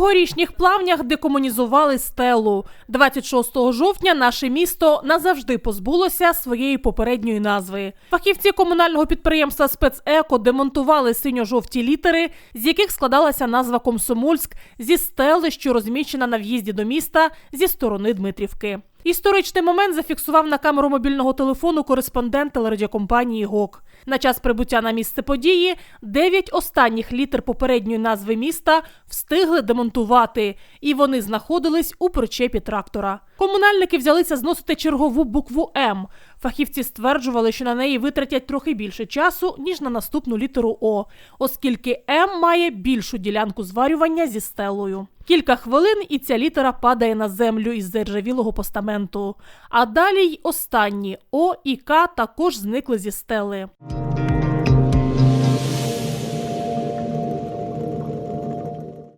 горішніх плавнях декомунізували стелу. 26 жовтня наше місто назавжди позбулося своєї попередньої назви. Фахівці комунального підприємства спецеко демонтували синьо-жовті літери, з яких складалася назва Комсомольськ зі стели, що розміщена на в'їзді до міста зі сторони Дмитрівки. Історичний момент зафіксував на камеру мобільного телефону кореспондент телерадіокомпанії ГОК. На час прибуття на місце події дев'ять останніх літер попередньої назви міста встигли демонтувати, і вони знаходились у причепі трактора. Комунальники взялися зносити чергову букву М. Фахівці стверджували, що на неї витратять трохи більше часу, ніж на наступну літеру О, оскільки М має більшу ділянку зварювання зі стелою. Кілька хвилин і ця літера падає на землю із заржавілого постаменту. А далі й останні О і К також зникли зі стели.